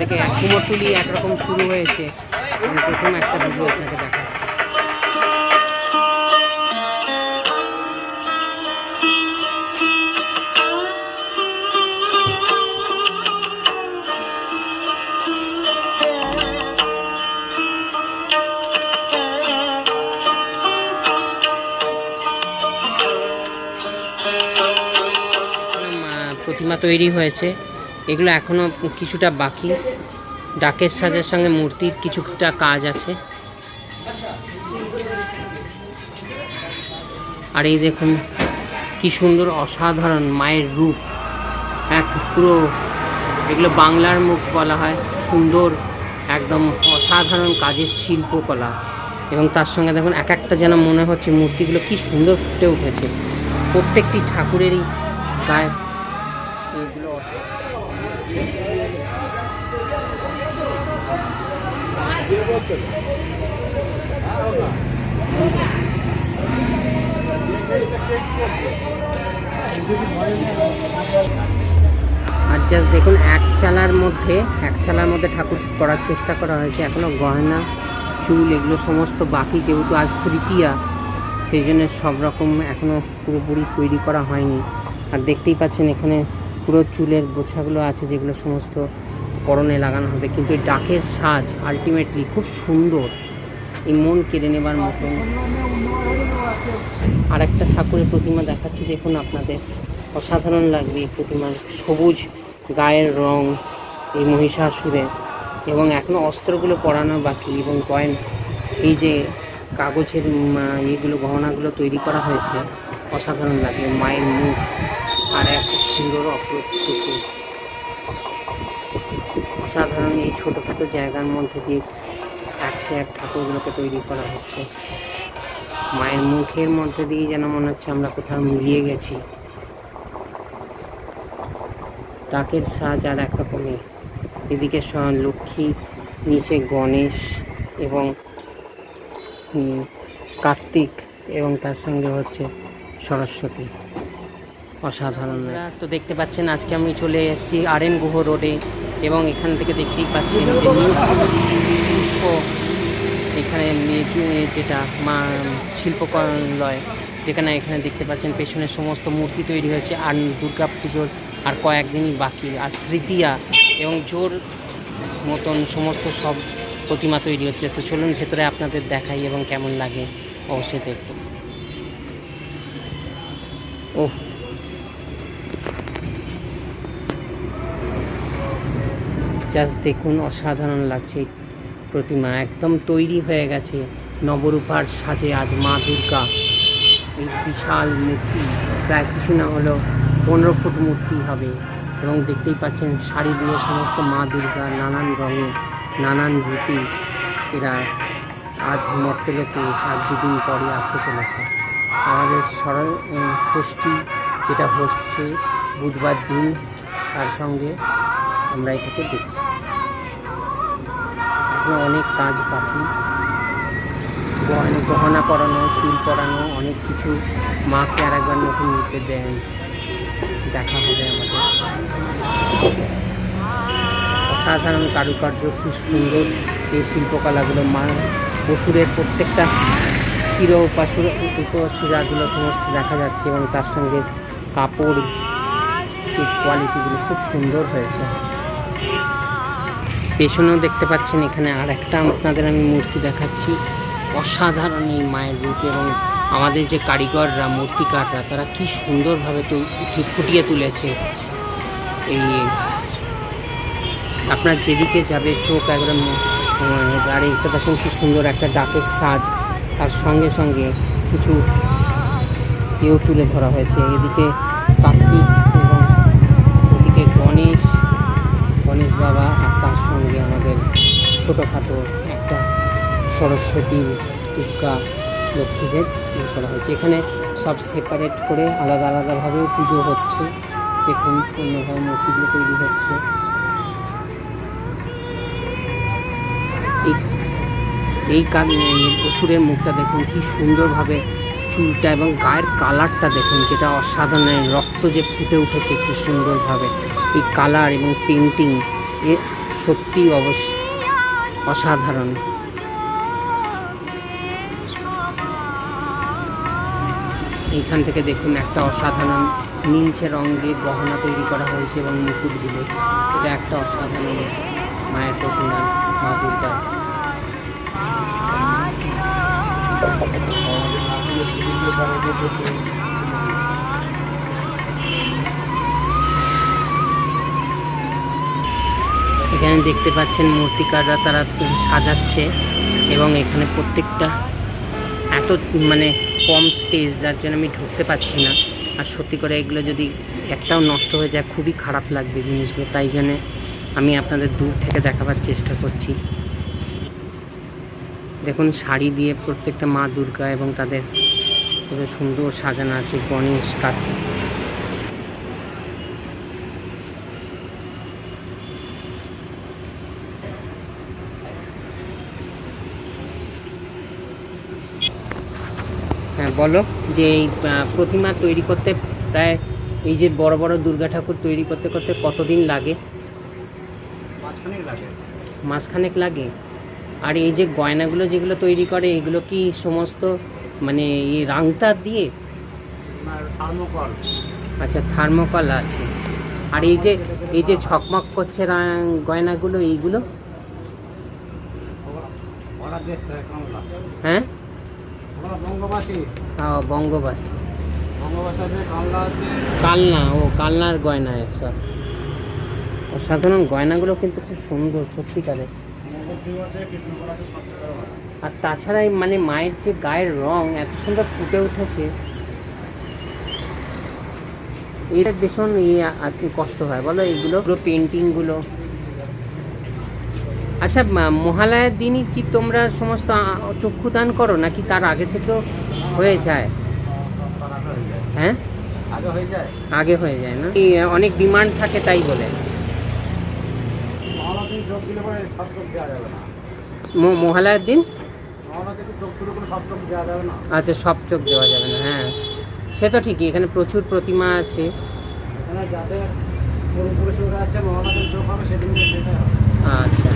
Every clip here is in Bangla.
আপনাদেরকে এক কুমোরটুলি একরকম শুরু হয়েছে। আমি প্রথম একটা ভিডিও আপনাকে দেখা প্রতিমা তৈরি হয়েছে। এগুলো এখনও কিছুটা বাকি। ডাকের সাজের সঙ্গে মূর্তির কিছুটা কাজ আছে। আর এই দেখুন, কি সুন্দর অসাধারণ মায়ের রূপ। এক পুরো এগুলো বাংলার মুখ বলা হয়। সুন্দর, একদম অসাধারণ কাজের শিল্পকলা। এবং তার সঙ্গে দেখুন, এক একটা যেন মনে হচ্ছে মূর্তিগুলো কি সুন্দর ফুটে উঠেছে। প্রত্যেকটি ঠাকুরেরই গায়ে আর জাস্ট দেখুন, এক চালার মধ্যে, এক চালার মধ্যে ঠাকুর করার চেষ্টা করা হয়েছে। এখনও গয়না, চুল, এগুলো সমস্ত বাকি, যেহেতু আজ তৃতীয়া, সেই জন্য সব রকম এখনও পুরোপুরি তৈরি করা হয়নি। আর দেখতেই পাচ্ছেন, এখানে পুরো চুলের গোছাগুলো আছে, যেগুলো সমস্ত পরনে লাগানো হবে, কিন্তু এই ডাকের সাজ আলটিমেটলি খুব সুন্দর। এই মন কেড়ে নেবার মতন আর একটা ঠাকুরের প্রতিমা দেখাচ্ছি, দেখুন আপনাদের। অসাধারণ লাগবে এই প্রতিমার সবুজ গায়ের রং এই মহিষাসুরে। এবং এখনও অস্ত্রগুলো পরানো বাকি, এবং কয়েন, এই যে কাগজের ইয়েগুলো, গহনাগুলো তৈরি করা হয়েছে, অসাধারণ লাগে মায়ের মুখ, আর এক সুন্দর অপরূপ পুকুর অসাধারণ এই ছোটোখাটো জায়গার মধ্যে দিয়ে একশো এক ঠাকুরগুলোকে তৈরি করা হচ্ছে। মায়ের মুখের মধ্যে দিয়ে যেন মনে হচ্ছে আমরা কোথাও মিলিয়ে গেছি। টাকের সাজ আর একরকমই এদিকে লক্ষ্মী, নিচে গণেশ এবং কার্তিক এবং তার সঙ্গে হচ্ছে সরস্বতী। অসাধারণ। তো দেখতে পাচ্ছেন, আজকে আমি চলে এসেছি আর এন গুহ রোডে এবং এখান থেকে দেখতেই পাচ্ছেন যে পুষ্প। এখানে যেটা মা শিল্পকলয়, যেখানে এখানে দেখতে পাচ্ছেন পেছনে সমস্ত মূর্তি তৈরি হয়েছে, আর দুর্গা পুজোর আর কয়েকদিনই বাকি। আর তৃতীয়া এবং জোর মতন সমস্ত সব প্রতিমা তৈরি হচ্ছে। তো চলুন ভেতরে আপনাদের দেখাই এবং কেমন লাগে অবশ্যই দেখুন। ও জাস্ট দেখুন, অসাধারণ লাগছে। প্রতিমা একদম তৈরি হয়ে গেছে। নবরূপার সাজে আজ মা দুর্গা। এই বিশাল মূর্তি, প্রায় কিছু না হলেও পনেরো ফুট মূর্তি হবে। এবং দেখতেই পাচ্ছেন, শাড়ি দিয়ে সমস্ত মা দুর্গা নানান রঙে, নানান রূপে এরা আজ মর্তলোকে আর দুদিন পরে আসতে চলেছে। আমাদের সরল ষষ্ঠী যেটা হচ্ছে বুধবার দিন, তার সঙ্গে আমরা এটাকে দেখছি। এখনও অনেক কাজ বাকি। গহনা পরানো, চুল পরানো, অনেক কিছু মাকে আর একবার নতুন রূপে দেন। দেখা হবে আমাদের। অসাধারণ কারুকার্য খুব সুন্দর এই শিল্পকলাগুলো। মা পশুরের প্রত্যেকটা শির পাশুর উপশিরাগুলো সমস্ত দেখা যাচ্ছে এবং তার সঙ্গে কাপড়, যে কোয়ালিটিগুলো খুব সুন্দর হয়েছে। পেছনেও দেখতে পাচ্ছেন এখানে আর একটা আপনাদের আমি মূর্তি দেখাচ্ছি। অসাধারণ এই মায়ের রূপ এবং আমাদের যে কারিগররা, মূর্তিকাররা, তারা কি সুন্দরভাবে তো ফুটিয়ে তুলেছে। এই আপনার যেদিকে যাবে চোখ একদম আর এইটা দেখুন কি সুন্দর একটা ডাকের সাজ। তার সঙ্গে সঙ্গে কিছু ইয়েও তুলে ধরা হয়েছে। এদিকে কার্তিক এবং ওদিকে গণেশ গণেশ বাবা আর তার সঙ্গে আমাদের ছোটোখাটো একটা সরস্বতী দুর্গা লক্ষ্মীদের ইয়ে করা হয়েছে। এখানে সব সেপারেট করে আলাদা আলাদাভাবেও পুজো হচ্ছে। দেখুন, অন্যভাবে মূর্তিগুলো তৈরি হচ্ছে। এই অসুরের মুখটা দেখুন, কি সুন্দরভাবে চুলটা এবং গায়ের কালারটা দেখুন, যেটা অসাধারণ। রক্ত যে ফুটে উঠেছে, কি সুন্দরভাবে। এই কালার এবং পেন্টিং এ সত্যি অবশ্য অসাধারণ। এইখান থেকে দেখুন একটা অসাধারণ নীলচে রঙের গহনা তৈরি করা হয়েছে এবং মুকুটগুলো। এটা একটা অসাধারণ মায়ের প্রতিমা, মা দুর্গা এখানে দেখতে পাচ্ছেন মূর্তিকাররা তারা সাজাচ্ছে এবং এখানে প্রত্যেকটা এত মানে কম স্পেস যার জন্য আমি ঢুকতে পারছি না। আর সত্যি করে এগুলো যদি একটাও নষ্ট হয়ে যায়, খুবই খারাপ লাগবে জিনিসগুলো। তাই জন্যে আমি আপনাদের দূর থেকে দেখাবার চেষ্টা করছি। দেখুন, শাড়ি দিয়ে প্রত্যেকটা মা দুর্গা এবং তাদের সুন্দর সাজানো আছে, গণেশ কার্তিক। বলো যে এই প্রতিমা তৈরি করতে প্রায় এই যে বড় বড় দুর্গা ঠাকুর তৈরি করতে করতে কতদিন লাগে? মাসখানেক লাগে। আর এই যে গয়নাগুলো যেগুলো তৈরি করে এগুলো কি সমস্ত মানে এই রাংতা দিয়ে? থার্মোকল। আচ্ছা থার্মোকল আছে। আর এই যে এই যে ঝকমক করছে রা- গয়নাগুলো এইগুলো? হ্যাঁ? বঙ্গবাসী? আছে কালনা ও কালনার গয়না সব। অসাধারণ গয়নাগুলো কিন্তু খুব সুন্দর হয়। আর তাছাড়া মানে মায়ের যে গায়ের রং এত সুন্দর ফুটে উঠেছে এটা ভীষণ ইয়ে কষ্ট হয়। বলো এইগুলো পুরো পেন্টিংগুলো আচ্ছা মহালয়ার দিনই কি তোমরা সমস্ত চক্ষুদান করো নাকি তার আগে থেকেও হয়ে যায়? হয়ে? আগে হয়ে যায়। না? অনেক ডিমান্ড থাকে তাই বলে। মহালয়ার দিন আচ্ছা সব চোখ দেওয়া যাবে না হ্যাঁ। সে তো ঠিকই এখানে প্রচুর প্রতিমা আছে। এখানে যাদের পূর্বপুরুষরা আছে মহালয়া দিন যোগ হবে সেদিনকে সেটাই হবে আচ্ছা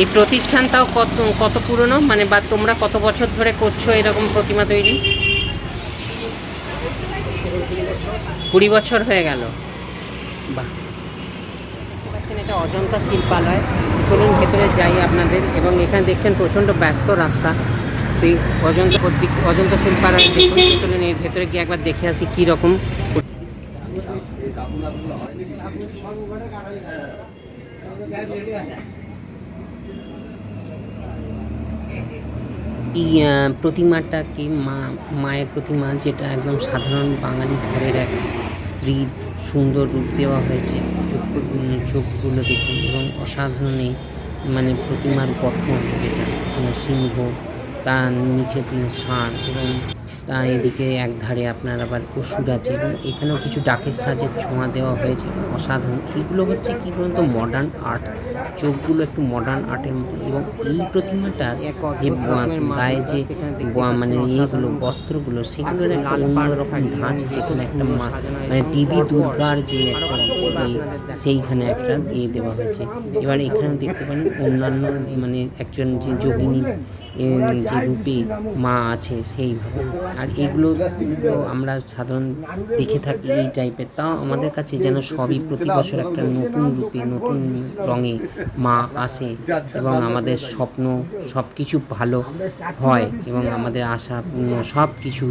এই প্রতিষ্ঠানটাও কত কত পুরনো? মানে বা তোমরা কত বছর ধরে করছ এরকম প্রতিমা তৈরি? কুড়ি বছর হয়ে গেল। বাহ। এটা অজন্তা শিল্পালয়। চলুন ভেতরে যাই আপনাদের। এবং এখানে দেখছেন প্রচণ্ড ব্যস্ত রাস্তা। তো এই অজন্তা দিক অজন্তা শিল্পালয় চলুন এর ভেতরে গিয়ে একবার দেখে আসি কী এই প্রতিমাটাকে মা, মায়ের প্রতিমা যেটা একদম সাধারণ বাঙালি ঘরের এক স্ত্রীর সুন্দর রূপ দেওয়া হয়েছে। চোখ চোখগুলো দেখুন এবং অসাধারণ এই মানে প্রতিমার গঠন যেটা মানে সিংহ, তার নিচে ষাঁড় এবং তা এদিকে একধারে আপনার আবার অসুর আছে এবং এখানেও কিছু ডাকের সাজের ছোঁয়া দেওয়া হয়েছে অসাধারণ। এগুলো হচ্ছে কি বলুন তো মডার্ন আর্ট চোখগুলো একটু মডার্ন আর্টের মতো। এবং এই প্রতিমাটার যে গায়ে যে মানে ইয়েগুলো বস্ত্রগুলো সেগুলোর একটা অন্যরকম ধাঁচ যেখানে একটা মানে দেবী দুর্গার যে একটা সেইখানে একটা দিয়ে দেওয়া হয়েছে। এবার এখানে দেখতে পারেন অন্যান্য মানে একজন যে যোগিনী যে রূপে মা আছে সেইভাবে আর এগুলো তো আমরা সাধারণ দেখে থাকি এই টাইপের তাও আমাদের কাছে যেন সবই প্রতি বছর একটা নতুন রূপে নতুন রঙে মা আসে এবং আমাদের স্বপ্ন সব কিছু ভালো হয় এবং আমাদের আশা পূর্ণ সব কিছু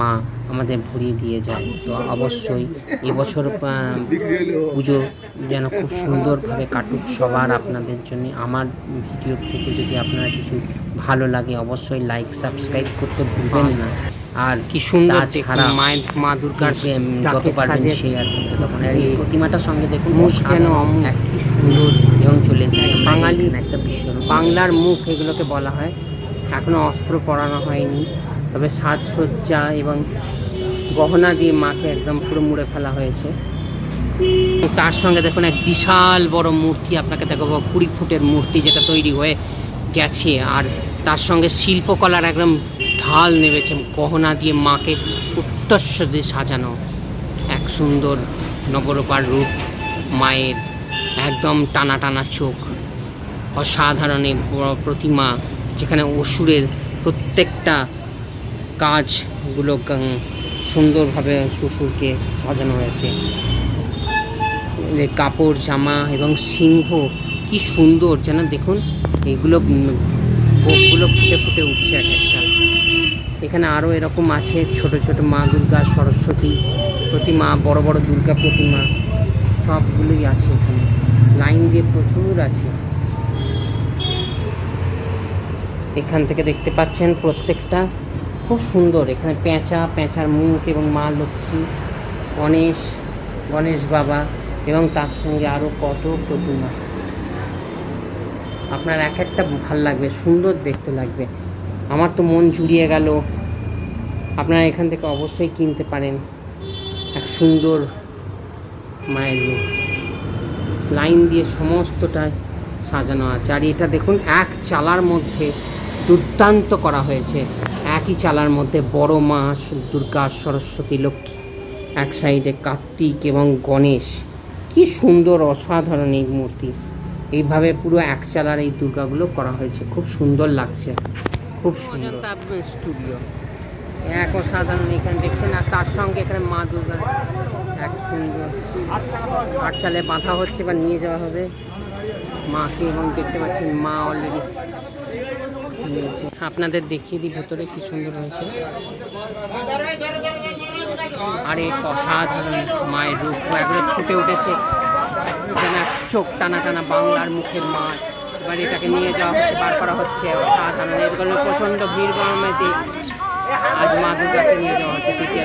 মা আমাদের ভরিয়ে দিয়ে যায়। তো অবশ্যই এবছর পুজো যেন খুব সুন্দরভাবে কাটুক সবার আপনাদের জন্য। আমার ভিডিও থেকে যদি আপনারা কিছু ভালো লাগে অবশ্যই লাইক সাবস্ক্রাইব করতে ভুলবেন না। আর কি সুন্দর ছাড়া মায়ের মা দুর্গার যত পারবেন শেয়ার করতে তখন। আর এই প্রতিমাটার সঙ্গে দেখুন মুখ যেন এক কি সুন্দর এবং চলে এসেছে বাঙালি একটা বিশ্ব বাংলার মুখ এগুলোকে বলা হয়। এখনও অস্ত্র পরানো হয়নি তবে সাজসজ্জা এবং গহনা দিয়ে মাকে একদম পুরো মুড়ে ফেলা হয়েছে। তার সঙ্গে দেখুন এক বিশাল বড় মূর্তি আপনাকে দেখাবো কুড়ি ফুটের মূর্তি যেটা তৈরি হয়ে গেছে আর তার সঙ্গে শিল্পকলার একদম ঢাল নেমেছে, গহনা দিয়ে মাকে উত্তস্ব দিয়ে সাজানো। এক সুন্দর নবরূপার রূপ, মায়ের একদম টানা টানা চোখ। অসাধারণ এই প্রতিমা, যেখানে অসুরের প্রত্যেকটা কাজগুলো সুন্দরভাবে শ্বশুরকে সাজানো হয়েছে। কাপড়, জামা এবং সিংহ কি সুন্দর, যেন দেখুন এগুলো গোপগুলো ফুটে ফুটে উঠছে এক একটা। এখানে আরও এরকম আছে ছোট ছোট মা দুর্গা, সরস্বতী প্রতিমা, বড় বড় দুর্গা প্রতিমা, সবগুলোই আছে এখানে। লাইন দিয়ে প্রচুর আছে। এখান থেকে দেখতে পাচ্ছেন প্রত্যেকটা। খুব সুন্দর, এখানে পেঁচা, পেঁচার মুখ এবং মা লক্ষ্মী, গণেশ গণেশ বাবা এবং তার সঙ্গে আরও কত প্রতিমা। আপনার এক একটা ভালো লাগবে, সুন্দর দেখতে লাগবে। আমার তো মন জুড়িয়ে গেল। আপনারা এখান থেকে অবশ্যই কিনতে পারেন এক সুন্দর মায়ের রূপ। লাইন দিয়ে সমস্তটা সাজানো আছে। আর এটা দেখুন, এক চালার মধ্যে দুর্দান্ত করা হয়েছে। একই চালার মধ্যে বড় মা দুর্গা, সরস্বতী, লক্ষ্মী। এক সাইডে কার্তিক এবং গণেশ। কি সুন্দর, অসাধারণ এই মূর্তি। এইভাবে পুরো এক চালার এই দুর্গাগুলো করা হয়েছে। খুব সুন্দর লাগছে। খুব সুন্দর। স্টুডিও। এক অসাধারণ এখানে দেখছেন আর তার সঙ্গে এখানে মা দুর্গা। এক সুন্দর। আট চালে বাঁধা হচ্ছে বা নিয়ে যাওয়া হবে। মাকে এবং দেখতে পাচ্ছেন মা অলরেডি আপনাদের দেখিয়ে দিই ভেতরে কি সুন্দর হয়েছে। আর এই অসাধারণ মায়ের রূপ। একবারে ফুটে উঠেছে। যেন চোখ টানা টানা বাংলার মুখের মা এবার এটাকে নিয়ে যাওয়া হচ্ছে, বার করা হচ্ছে অসাধারণ। এর কারণে প্রচণ্ড ভিড় আজ মা দুর্গাকে নিয়ে যাওয়া হচ্ছে তৃতীয়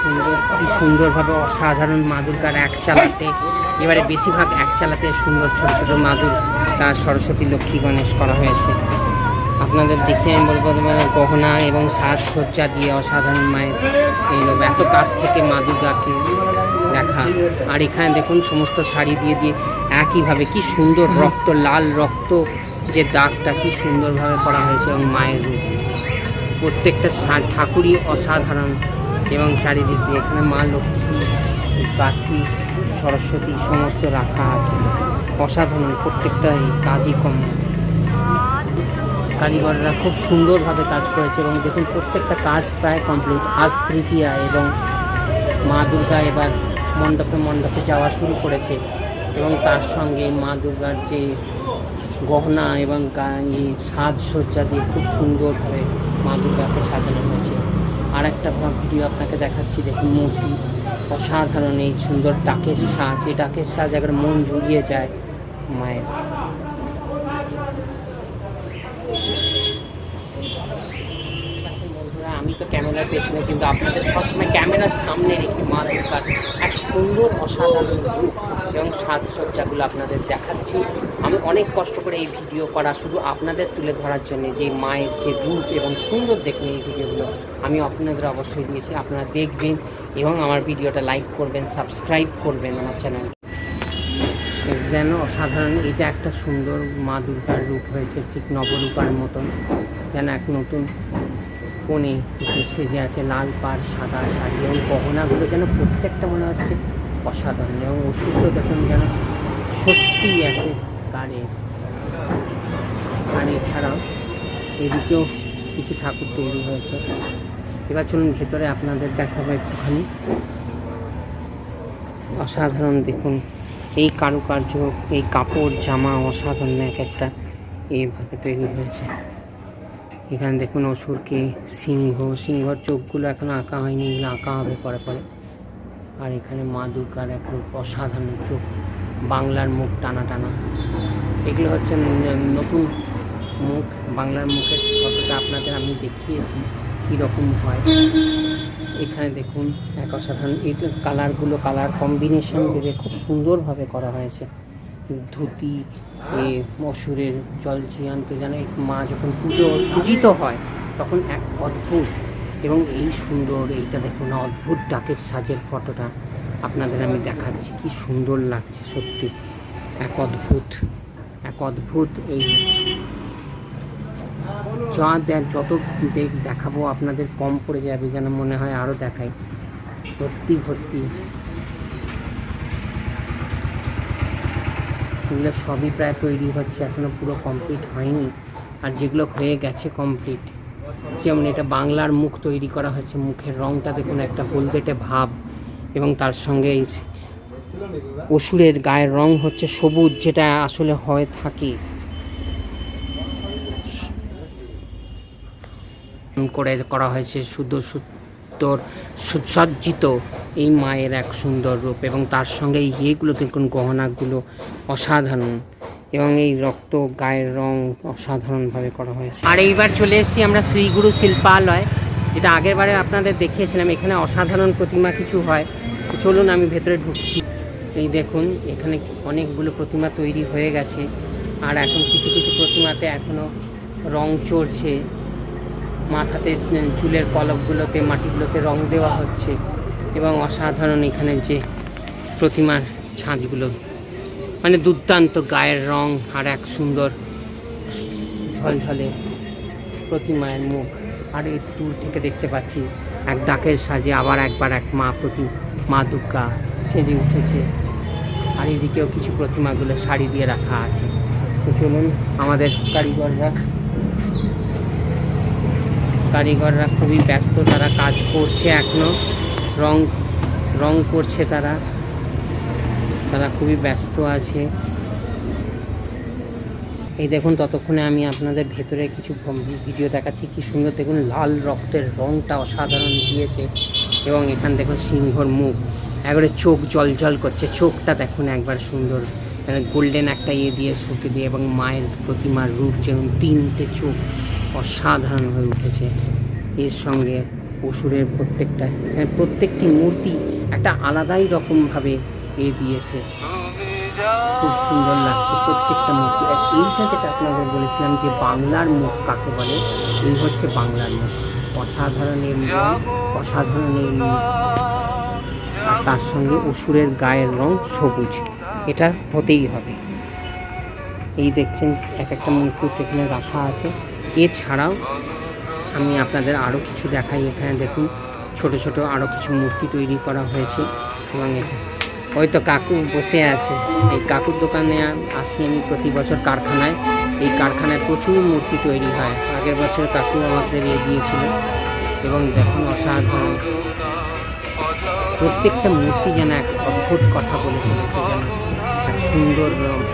সুন্দর সুন্দরভাবে অসাধারণ মা দুর্গার এক চালাতে। এবারে বেশিরভাগ এক চালাতে সুন্দর ছোট ছোট মা দুর্গা, সরস্বতী, লক্ষ্মী, গণেশ করা হয়েছে। আপনাদের দেখে আমি বলব মানে গহনা এবং সাজসজ্জা দিয়ে অসাধারণ মায়ের এই লোক, এত কাছ থেকে মা দুর্গাকে দেখা। আর এখানে দেখুন সমস্ত শাড়ি দিয়ে দিয়ে একইভাবে কি সুন্দর রক্ত, লাল রক্ত, যে দাগটা কি সুন্দরভাবে করা হয়েছে এবং মায়ের রূপ। প্রত্যেকটা ঠাকুরই অসাধারণ এবং চারিদিক দিয়ে এখানে মা লক্ষ্মী, কার্তিক, সরস্বতী, সমস্ত রাখা আছে। অসাধারণ প্রত্যেকটাই কাজই কম। কারিগররা খুব সুন্দরভাবে কাজ করেছে এবং দেখুন প্রত্যেকটা কাজ প্রায় কমপ্লিট আজ তৃতীয়া এবং মা দুর্গা এবার মণ্ডপে মণ্ডপে যাওয়া শুরু করেছে এবং তার সঙ্গে মা দুর্গার যে গহনা এবং সাজসজ্জা দিয়ে খুব সুন্দরভাবে মা দুর্গাকে সাজানো হয়েছে। আর একটা ভিডিও আপনাকে দেখাচ্ছি, দেখুন মূর্তি। অসাধারণ এই সুন্দর ডাকের সাজ। এই ডাকের সাজ একবার মন জুড়িয়ে যায় মায়ের পাচ্ছেন বন্ধুরা আমি তো ক্যামেরার পেছনে, কিন্তু আপনাদের সবসময় ক্যামেরার সামনে রেখে মা দুর্গার এক সুন্দর, অসাধারণ রূপ এবং সাজসজ্জাগুলো আপনাদের দেখাচ্ছি। আমি অনেক কষ্ট করে এই ভিডিও করা শুধু আপনাদের তুলে ধরার জন্য, যে মায়ের যে রূপ এবং সুন্দর দেখুন এই ভিডিওগুলো, আমি আপনাদের অবশ্যই দিয়েছি। আপনারা দেখবেন এবং আমার ভিডিওটা লাইক করবেন সাবস্ক্রাইব করবেন আমার চ্যানেল যেন অসাধারণ, এটা একটা সুন্দর মা দুর্গার রূপ হয়েছে, ঠিক নবরূপার মতন, যেন এক নতুন কোণে সেজে আছে লাল পাড়, সাদা শাড়ি এবং গহনাগুলো যেন প্রত্যেকটা মনে হচ্ছে অসাধারণ এবং ওষুধও দেখুন যেন সত্যি একেবারে। আর এছাড়াও এদিকেও কিছু ঠাকুর তৈরি হয়েছে। এবার চলুন ভেতরে আপনাদের দেখাবো একটুখানি। অসাধারণ দেখুন, এই কারুকার্য, এই কাপড়, জামা অসাধারণ এক একটা এইভাবে তৈরি হয়েছে। এখানে দেখুন অসুরকে সিংহ, সিংহর চোখগুলো এখন আঁকা হয়নি, এগুলো আঁকা হবে পরে পরে। আর এখানে মা দুর্গার এক অসাধারণ চোখ, বাংলার মুখ টানা টানা। এগুলো হচ্ছে নতুন মুখ, বাংলার মুখের ফটোটা আপনাদের আমি দেখিয়েছি, কীরকম হয়। এখানে দেখুন এক অসাধারণ এই কালারগুলো কালার কম্বিনেশন ভেবে খুব সুন্দরভাবে করা হয়েছে। ধুতি এ অসুরের জল জিয়ান্ত যেন এই মা যখন পুজো পূজিত হয়, তখন এক অদ্ভুত এবং এই সুন্দর, এইটা দেখুন অদ্ভুত ডাকের সাজের ফটোটা আপনাদের আমি দেখাচ্ছি। কি সুন্দর লাগছে, সত্যি। এক অদ্ভুত এক অদ্ভুত এই যা যত দেখ, দেখাবো, আপনাদের কম পড়ে যাবে যেন মনে হয় আরও দেখাই। ভর্তি ভর্তি এগুলো সবই প্রায় তৈরি হচ্ছে, এখনও পুরো কমপ্লিট হয়নি। আর যেগুলো হয়ে গেছে কমপ্লিট যেমন এটা বাংলার মুখ তৈরি করা হয়েছে, মুখের রংটা দেখুন, একটা হলদেটে ভাব এবং তার সঙ্গে এই অসুরের গায়ের রং হচ্ছে সবুজ, যেটা আসলে হয়ে থাকে। করে করা হয়েছে শুদ্ধ সুন্দর সুসজ্জিত এই মায়ের এক সুন্দর রূপ এবং তার সঙ্গে এই ইয়েগুলো দেখুন গহনাগুলো অসাধারণ এবং এই রক্ত গায়ের রং অসাধারণভাবে করা হয়েছে। আর এইবার চলে এসেছি আমরা শ্রীগুরু শিল্পালয়। যেটা আগের বারে আপনাদের দেখিয়েছিলাম, এখানে অসাধারণ প্রতিমা কিছু হয়। চলুন আমি ভেতরে ঢুকছি। এই দেখুন, এখানে অনেকগুলো প্রতিমা তৈরি হয়ে গেছে। আর এখন কিছু কিছু প্রতিমাতে এখনও রং চড়ছে। মাথাতে চুলের কলকগুলোতে মাটিগুলোতে রং দেওয়া হচ্ছে। এবং অসাধারণ এখানে যে প্রতিমার ছাঁচগুলো। মানে দুর্দান্ত গায়ের রং আর এক সুন্দর ঝলঝলে প্রতিমায়ের মুখ। আর এই দূর থেকে দেখতে পাচ্ছি, এক ডাকের সাজে আবার একবার এক মা প্রতি, মা দুর্গা সেজে উঠেছে। আর এদিকেও কিছু প্রতিমাগুলো শাড়ি দিয়ে রাখা আছে। তো চলুন, আমাদের কারিগররা কারিগররা খুবই ব্যস্ত, তারা কাজ করছে এখনও। রং রং করছে তারা। তারা খুবই ব্যস্ত আছে। এই দেখুন, ততক্ষণে আমি আপনাদের ভেতরে কিছু ভিডিও দেখাচ্ছি কি সুন্দর। দেখুন, লাল রক্তের রংটা অসাধারণ দিয়েছে এবং এখান দেখুন, সিংহর মুখ। একবারে চোখ জল জল করছে। চোখটা দেখুন, একবার সুন্দর। গোল্ডেন একটা ইয়ে দিয়ে শুকে দিয়ে এবং মায়ের প্রতিমার রূপ যেমন তিনটে চোখ অসাধারণ হয়ে উঠেছে। এর সঙ্গে অসুরের প্রত্যেকটা এখানে প্রত্যেকটি মূর্তি একটা আলাদাই রকমভাবে এ দিয়েছে। খুব সুন্দর লাগছে প্রত্যেকটা মূর্তি। আর এইটা যেটা আপনাদের বলেছিলাম যে বাংলার মুখ কাকে বলে, এই হচ্ছে বাংলার মুখ। অসাধারণ এর রং অসাধারণ এর মুখ তার সঙ্গে অসুরের গায়ের রং সবুজ। এটা হতেই হবে। এই দেখছেন, এক একটা মুকুট এখানে রাখা আছে। এছাড়াও আমি আপনাদের আরও কিছু দেখাই। এখানে দেখুন, ছোট ছোট আরও কিছু মূর্তি তৈরি করা হয়েছে এবং ওই তো কাকু বসে আছে। এই কাকুর দোকানে আসি আমি প্রতি বছর কারখানায়। এই কারখানায় প্রচুর মূর্তি তৈরি হয়। আগের বছর কাকু আমাদের এগিয়েছিল এবং দেখুন অসাধারণ। প্রত্যেকটা মূর্তি যেন এক অদ্ভুত কথা বলে চলেছে যেন। এক সুন্দর রূপ।